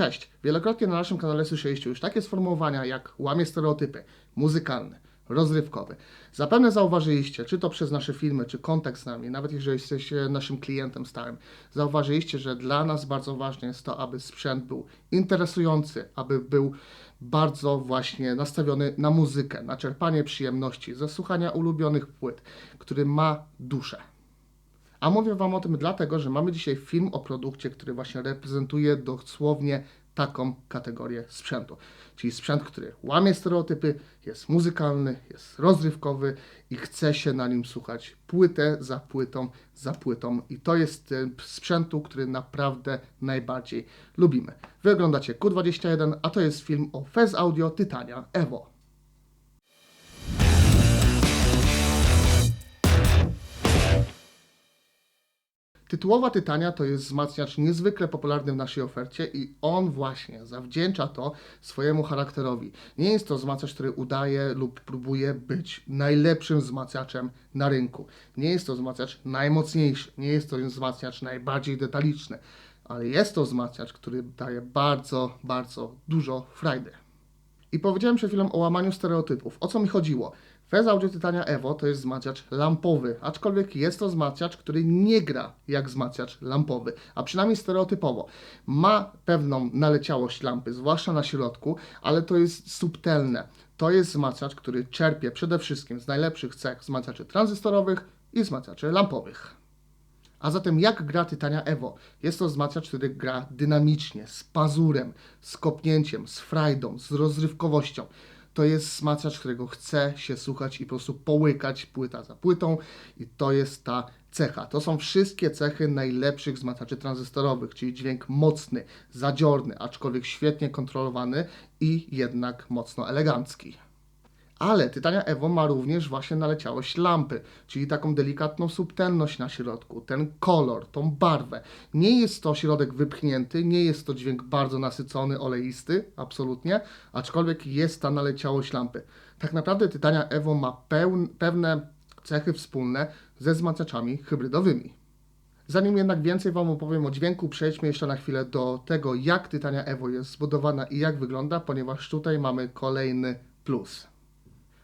Cześć! Wielokrotnie na naszym kanale słyszeliście już takie sformułowania jak łamie stereotypy, muzykalny, rozrywkowy. Zapewne zauważyliście, czy to przez nasze filmy, czy kontakt z nami, nawet jeżeli jesteście naszym klientem stałym, zauważyliście, że dla nas bardzo ważne jest to, aby sprzęt był interesujący, aby był bardzo właśnie nastawiony na muzykę, na czerpanie przyjemności, ze słuchania ulubionych płyt, który ma duszę. A mówię Wam o tym dlatego, że mamy dzisiaj film o produkcie, który właśnie reprezentuje dosłownie taką kategorię sprzętu. Czyli sprzęt, który łamie stereotypy, jest muzykalny, jest rozrywkowy i chce się na nim słuchać płytę za płytą za płytą. I to jest ten sprzętu, który naprawdę najbardziej lubimy. Wy oglądacie Q21, a to jest film o Fez Audio Titania Evo. Tytułowa Tytania to jest wzmacniacz niezwykle popularny w naszej ofercie i on właśnie zawdzięcza to swojemu charakterowi. Nie jest to wzmacniacz, który udaje lub próbuje być najlepszym wzmacniaczem na rynku. Nie jest to wzmacniacz najmocniejszy, nie jest to wzmacniacz najbardziej detaliczny, ale jest to wzmacniacz, który daje bardzo, bardzo dużo frajdy. I powiedziałem przed chwilą o łamaniu stereotypów. O co mi chodziło? Fez Audio Titania Evo to jest wzmacniacz lampowy, aczkolwiek jest to wzmacniacz, który nie gra jak wzmacniacz lampowy, a przynajmniej stereotypowo. Ma pewną naleciałość lampy, zwłaszcza na środku, ale to jest subtelne. To jest wzmacniacz, który czerpie przede wszystkim z najlepszych cech wzmacniaczy tranzystorowych i wzmacniaczy lampowych. A zatem jak gra Tytania Evo? Jest to wzmacniacz, który gra dynamicznie, z pazurem, z kopnięciem, z frajdą, z rozrywkowością. To jest wzmacniacz, którego chce się słuchać i po prostu połykać płyta za płytą i to jest ta cecha. To są wszystkie cechy najlepszych wzmacniaczy tranzystorowych, czyli dźwięk mocny, zadziorny, aczkolwiek świetnie kontrolowany i jednak mocno elegancki. Ale Tytania Evo ma również właśnie naleciałość lampy, czyli taką delikatną subtelność na środku, ten kolor, tą barwę. Nie jest to środek wypchnięty, nie jest to dźwięk bardzo nasycony, oleisty, absolutnie, aczkolwiek jest ta naleciałość lampy. Tak naprawdę Tytania Evo ma pewne cechy wspólne ze wzmacniaczami hybrydowymi. Zanim jednak więcej Wam opowiem o dźwięku, przejdźmy jeszcze na chwilę do tego, jak Tytania Evo jest zbudowana i jak wygląda, ponieważ tutaj mamy kolejny plus.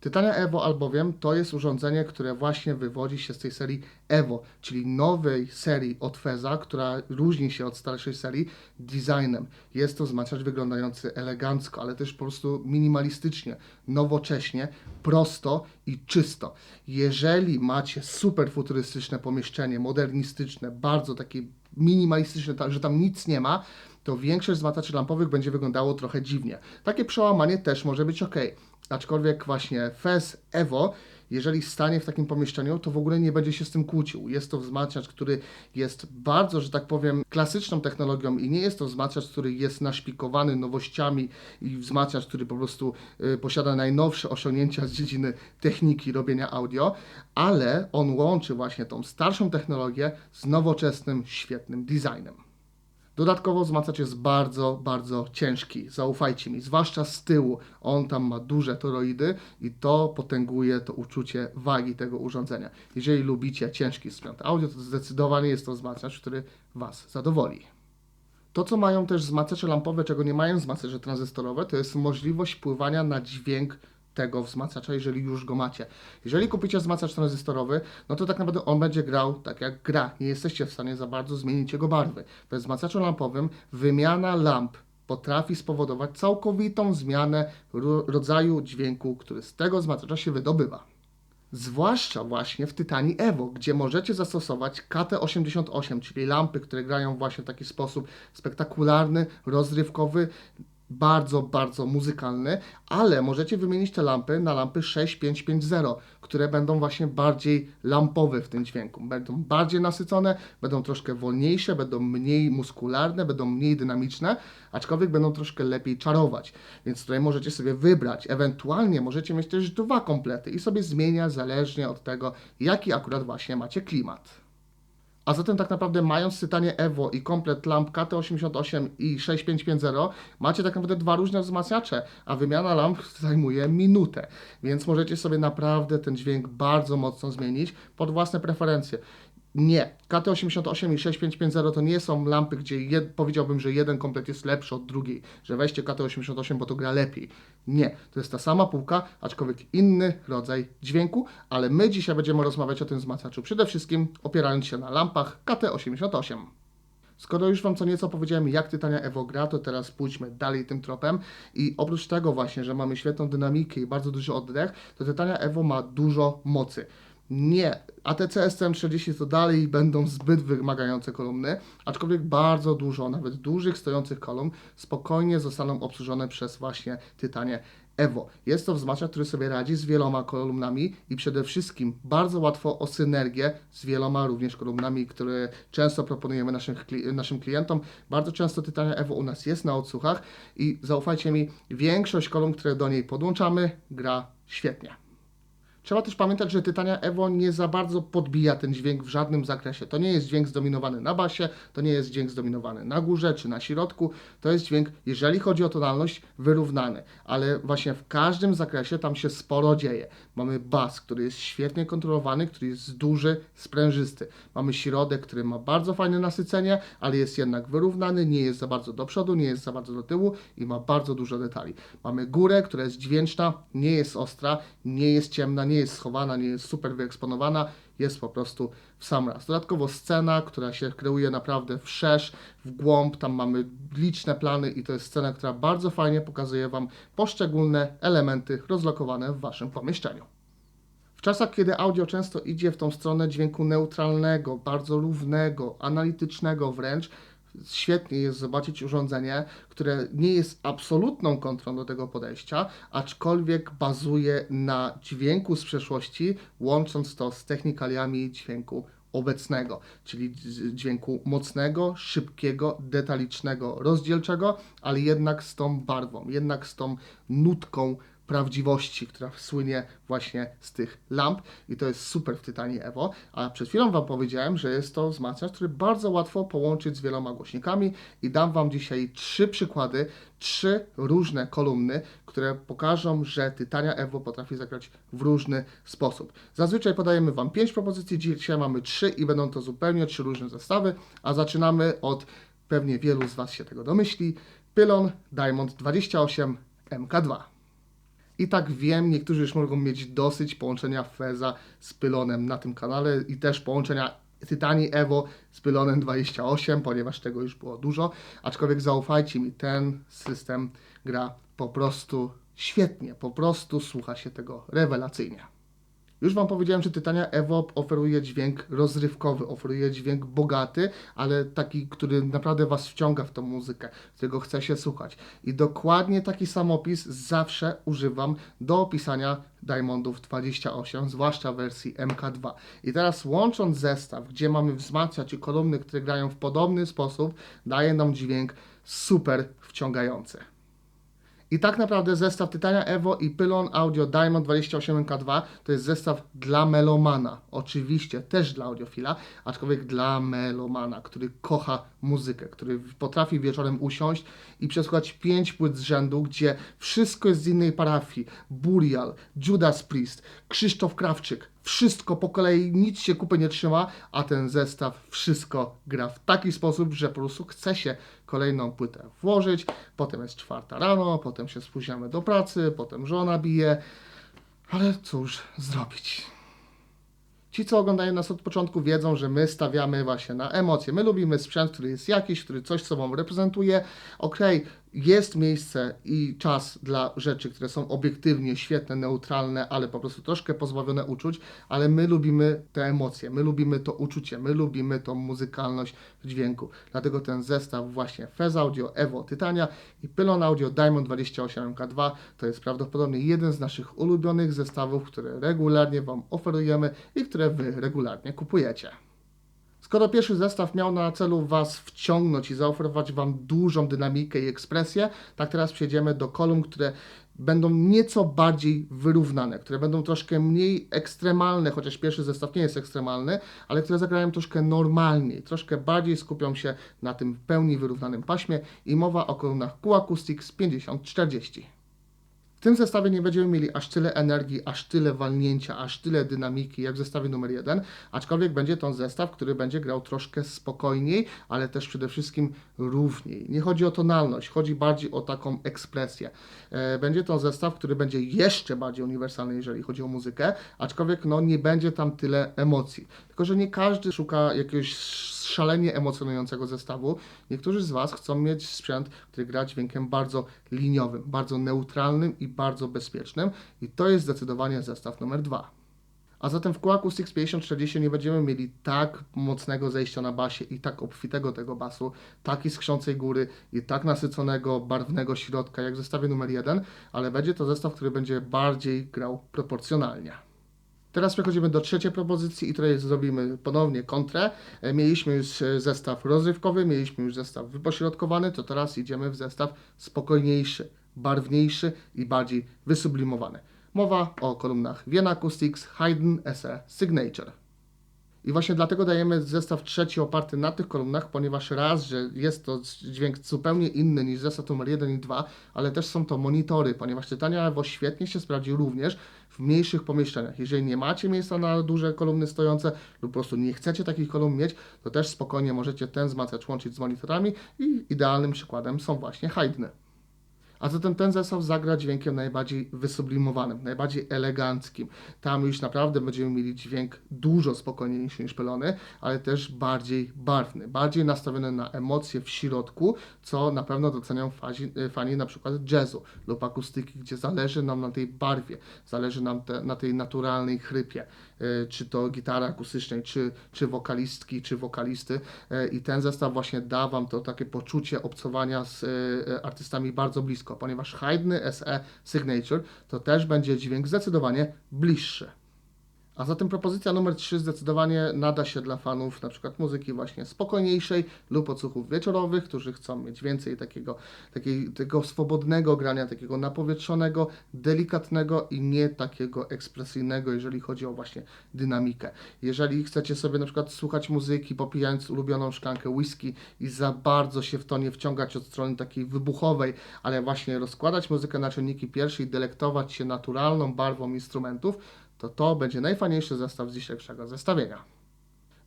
Tytania Evo albowiem to jest urządzenie, które właśnie wywodzi się z tej serii Evo, czyli nowej serii od Feza, która różni się od starszej serii designem. Jest to wzmacniacz wyglądający elegancko, ale też po prostu minimalistycznie, nowocześnie, prosto i czysto. Jeżeli macie super futurystyczne pomieszczenie, modernistyczne, bardzo takie minimalistyczne, tak, że tam nic nie ma, to większość wzmacniaczy lampowych będzie wyglądało trochę dziwnie. Takie przełamanie też może być ok. Aczkolwiek właśnie Fez Evo, jeżeli stanie w takim pomieszczeniu, to w ogóle nie będzie się z tym kłócił. Jest to wzmacniacz, który jest bardzo, że tak powiem, klasyczną technologią i nie jest to wzmacniacz, który jest naszpikowany nowościami i wzmacniacz, który po prostu y, posiada najnowsze osiągnięcia z dziedziny techniki robienia audio, ale on łączy właśnie tą starszą technologię z nowoczesnym, świetnym designem. Dodatkowo wzmacniacz jest bardzo, bardzo ciężki. Zaufajcie mi, zwłaszcza z tyłu. On tam ma duże toroidy i to potęguje to uczucie wagi tego urządzenia. Jeżeli lubicie ciężki sprzęt audio, to zdecydowanie jest to wzmacniacz, który Was zadowoli. To, co mają też wzmacniacze lampowe, czego nie mają wzmacniacze tranzystorowe, to jest możliwość wpływania na dźwięk tego wzmacniacza, jeżeli już go macie. Jeżeli kupicie wzmacniacz tranzystorowy, no to tak naprawdę on będzie grał tak jak gra. Nie jesteście w stanie za bardzo zmienić jego barwy. We wzmacniaczu lampowym wymiana lamp potrafi spowodować całkowitą zmianę ro- rodzaju dźwięku, który z tego wzmacniacza się wydobywa. Zwłaszcza właśnie w Tytanii Evo, gdzie możecie zastosować KT88, czyli lampy, które grają właśnie w taki sposób spektakularny, rozrywkowy, bardzo, bardzo muzykalny, ale możecie wymienić te lampy na lampy 6550, które będą właśnie bardziej lampowe w tym dźwięku. Będą bardziej nasycone, będą troszkę wolniejsze, będą mniej muskularne, będą mniej dynamiczne, aczkolwiek będą troszkę lepiej czarować. Więc tutaj możecie sobie wybrać. Ewentualnie możecie mieć też dwa komplety i sobie zmieniać zależnie od tego, jaki akurat właśnie macie klimat. A zatem tak naprawdę mając Tytanie Evo i komplet lamp KT88 i 6550 macie tak naprawdę dwa różne wzmacniacze, a wymiana lamp zajmuje minutę, więc możecie sobie naprawdę ten dźwięk bardzo mocno zmienić pod własne preferencje. Nie. KT88 i 6550 to nie są lampy, gdzie jed, powiedziałbym, że jeden komplet jest lepszy od drugiej, że weźcie KT88, bo to gra lepiej. Nie. To jest ta sama półka, aczkolwiek inny rodzaj dźwięku, ale my dzisiaj będziemy rozmawiać o tym wzmacniaczu. Przede wszystkim opierając się na lampach KT88. Skoro już Wam co nieco powiedziałem, jak Tytania Evo gra, to teraz pójdźmy dalej tym tropem. I oprócz tego właśnie, że mamy świetną dynamikę i bardzo duży oddech, to Tytania Evo ma dużo mocy. Nie, ATC STM30 to dalej będą zbyt wymagające kolumny, aczkolwiek bardzo dużo, nawet dużych stojących kolumn spokojnie zostaną obsłużone przez właśnie Tytanie Evo. Jest to wzmacniacz, który sobie radzi z wieloma kolumnami i przede wszystkim bardzo łatwo o synergię z wieloma również kolumnami, które często proponujemy naszym, naszym klientom. Bardzo często Tytania Evo u nas jest na odsłuchach i zaufajcie mi, większość kolumn, które do niej podłączamy, gra świetnie. Trzeba też pamiętać, że Tytania Evo nie za bardzo podbija ten dźwięk w żadnym zakresie. To nie jest dźwięk zdominowany na basie, to nie jest dźwięk zdominowany na górze czy na środku. To jest dźwięk, jeżeli chodzi o tonalność, wyrównany. Ale właśnie w każdym zakresie tam się sporo dzieje. Mamy bas, który jest świetnie kontrolowany, który jest duży, sprężysty. Mamy środek, który ma bardzo fajne nasycenie, ale jest jednak wyrównany, nie jest za bardzo do przodu, nie jest za bardzo do tyłu i ma bardzo dużo detali. Mamy górę, która jest dźwięczna, nie jest ostra, nie jest ciemna, nie jest schowana, nie jest super wyeksponowana, jest po prostu w sam raz. Dodatkowo scena, która się kreuje naprawdę wszerz, w głąb, tam mamy liczne plany i to jest scena, która bardzo fajnie pokazuje Wam poszczególne elementy rozlokowane w Waszym pomieszczeniu. W czasach, kiedy audio często idzie w tą stronę dźwięku neutralnego, bardzo równego, analitycznego wręcz, świetnie jest zobaczyć urządzenie, które nie jest absolutną kontrą do tego podejścia, aczkolwiek bazuje na dźwięku z przeszłości, łącząc to z technikaliami dźwięku obecnego, czyli dźwięku mocnego, szybkiego, detalicznego, rozdzielczego, ale jednak z tą barwą, jednak z tą nutką prawdziwości, która słynie właśnie z tych lamp. I to jest super w Tytanie Evo, a przed chwilą Wam powiedziałem, że jest to wzmacniacz, który bardzo łatwo połączyć z wieloma głośnikami. I dam Wam dzisiaj trzy przykłady, trzy różne kolumny, które pokażą, że Tytania Evo potrafi zagrać w różny sposób. Zazwyczaj podajemy Wam pięć propozycji, dzisiaj mamy trzy i będą to zupełnie trzy różne zestawy, a zaczynamy od, pewnie wielu z Was się tego domyśli, Pylon Diamond 28 MK2. I tak wiem, niektórzy już mogą mieć dosyć połączenia Feza z pylonem na tym kanale i też połączenia Tytanii Evo z pylonem 28, ponieważ tego już było dużo. Aczkolwiek zaufajcie mi, ten system gra po prostu świetnie, po prostu słucha się tego rewelacyjnie. Już Wam powiedziałem, że Tytania Evo oferuje dźwięk rozrywkowy, oferuje dźwięk bogaty, ale taki, który naprawdę Was wciąga w tą muzykę, którego chce się słuchać. I dokładnie taki sam opis zawsze używam do opisania Diamondów 28, zwłaszcza wersji MK2. I teraz łącząc zestaw, gdzie mamy wzmacniacz i kolumny, które grają w podobny sposób, daje nam dźwięk super wciągający. I tak naprawdę zestaw Tytania Evo i Pylon Audio Diamond 28K2 to jest zestaw dla melomana. Oczywiście też dla audiofila, aczkolwiek dla melomana, który kocha muzykę, który potrafi wieczorem usiąść i przesłuchać pięć płyt z rzędu, gdzie wszystko jest z innej parafii. Burial, Judas Priest, Krzysztof Krawczyk, wszystko po kolei, nic się kupy nie trzyma, a ten zestaw wszystko gra w taki sposób, że po prostu chce się kolejną płytę włożyć, potem jest czwarta rano, potem się spóźniamy do pracy, potem żona bije, ale cóż zrobić. Ci, co oglądają nas od początku, wiedzą, że my stawiamy właśnie na emocje. My lubimy sprzęt, który jest jakiś, który coś sobą reprezentuje. Okej, jest miejsce i czas dla rzeczy, które są obiektywnie świetne, neutralne, ale po prostu troszkę pozbawione uczuć, ale my lubimy te emocje, my lubimy to uczucie, my lubimy tą muzykalność dźwięku. Dlatego ten zestaw właśnie Fez Audio, Evo Tytania i Pylon Audio Diamond 28MK2 to jest prawdopodobnie jeden z naszych ulubionych zestawów, które regularnie Wam oferujemy i które Wy regularnie kupujecie. Skoro pierwszy zestaw miał na celu Was wciągnąć i zaoferować Wam dużą dynamikę i ekspresję, tak teraz przejdziemy do kolumn, które będą nieco bardziej wyrównane, które będą troszkę mniej ekstremalne, chociaż pierwszy zestaw nie jest ekstremalny, ale które zagrają troszkę normalniej, troszkę bardziej skupią się na tym pełni wyrównanym paśmie i mowa o kolumnach Q Acoustics 5040. W tym zestawie nie będziemy mieli aż tyle energii, aż tyle walnięcia, aż tyle dynamiki jak w zestawie numer jeden, aczkolwiek będzie to zestaw, który będzie grał troszkę spokojniej, ale też przede wszystkim równiej. Nie chodzi o tonalność, chodzi bardziej o taką ekspresję. E, Będzie to zestaw, który będzie jeszcze bardziej uniwersalny, jeżeli chodzi o muzykę, aczkolwiek no, nie będzie tam tyle emocji. Tylko, że nie każdy szuka jakiegoś szalenie emocjonującego zestawu. Niektórzy z Was chcą mieć sprzęt, który gra dźwiękiem bardzo liniowym, bardzo neutralnym i bardzo bezpiecznym i to jest zdecydowanie zestaw numer dwa. A zatem w Quaku 65040 nie będziemy mieli tak mocnego zejścia na basie i tak obfitego tego basu, takiej skrzącej góry i tak nasyconego, barwnego środka jak w zestawie numer 1, ale będzie to zestaw, który będzie bardziej grał proporcjonalnie. Teraz przechodzimy do trzeciej propozycji i tutaj zrobimy ponownie kontrę. E, Mieliśmy już e, zestaw rozrywkowy, mieliśmy już zestaw wypośrodkowany, to teraz idziemy w zestaw spokojniejszy, barwniejszy i bardziej wysublimowany. Mowa o kolumnach Vienna Acoustics, Haydn SE Signature. I właśnie dlatego dajemy zestaw trzeci oparty na tych kolumnach, ponieważ raz, że jest to dźwięk zupełnie inny niż zestaw numer 1 i 2, ale też są to monitory, ponieważ Titania Evo świetnie się sprawdzi również w mniejszych pomieszczeniach. Jeżeli nie macie miejsca na duże kolumny stojące lub po prostu nie chcecie takich kolumn mieć, to też spokojnie możecie ten wzmacniacz łączyć z monitorami i idealnym przykładem są właśnie Haydny. A zatem ten zestaw zagra dźwiękiem najbardziej wysublimowanym, najbardziej eleganckim. Tam już naprawdę będziemy mieli dźwięk dużo spokojniejszy niż pelony, ale też bardziej barwny, bardziej nastawiony na emocje w środku, co na pewno docenią fazi, fani na przykład jazzu lub akustyki, gdzie zależy nam na tej barwie, zależy nam te, na tej naturalnej chrypie, czy to gitary akustycznej, czy, czy wokalistki, czy wokalisty. Y, I ten zestaw właśnie da Wam to takie poczucie obcowania z y, artystami bardzo blisko, ponieważ Haydny SE Signature to też będzie dźwięk zdecydowanie bliższy. A zatem propozycja numer 3 zdecydowanie nada się dla fanów na przykład muzyki właśnie spokojniejszej lub odsłuchów wieczorowych, którzy chcą mieć więcej takiego, takiej, tego swobodnego grania, takiego napowietrzonego, delikatnego i nie takiego ekspresyjnego, jeżeli chodzi o właśnie dynamikę. Jeżeli chcecie sobie na przykład słuchać muzyki, popijając ulubioną szklankę whisky i za bardzo się w to nie wciągać od strony takiej wybuchowej, ale właśnie rozkładać muzykę na czynniki pierwsze i delektować się naturalną barwą instrumentów, to to będzie najfajniejszy zestaw z dzisiejszego zestawienia.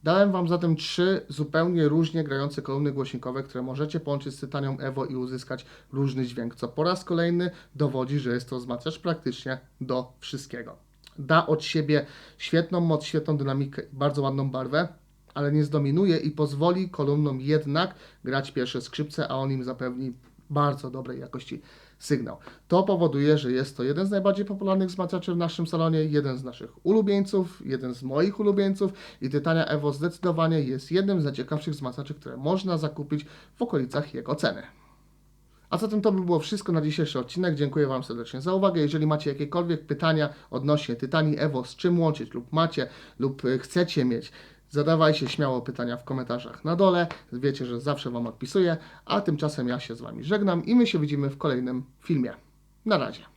Dałem Wam zatem trzy zupełnie różnie grające kolumny głośnikowe, które możecie połączyć z Tytanią Evo i uzyskać różny dźwięk, co po raz kolejny dowodzi, że jest to wzmacniacz praktycznie do wszystkiego. Da od siebie świetną moc, świetną dynamikę, bardzo ładną barwę, ale nie zdominuje i pozwoli kolumnom jednak grać pierwsze skrzypce, a on im zapewni bardzo dobrej jakości sygnał. To powoduje, że jest to jeden z najbardziej popularnych wzmacniaczy w naszym salonie, jeden z naszych ulubieńców, jeden z moich ulubieńców i Tytania Evo zdecydowanie jest jednym z najciekawszych wzmacniaczy, które można zakupić w okolicach jego ceny. A zatem to by było wszystko na dzisiejszy odcinek. Dziękuję Wam serdecznie za uwagę. Jeżeli macie jakiekolwiek pytania odnośnie Tytanii Evo, z czym łączyć lub macie lub y, chcecie mieć, zadawajcie śmiało pytania w komentarzach na dole. Wiecie, że zawsze Wam odpisuję. A tymczasem ja się z Wami żegnam i my się widzimy w kolejnym filmie. Na razie.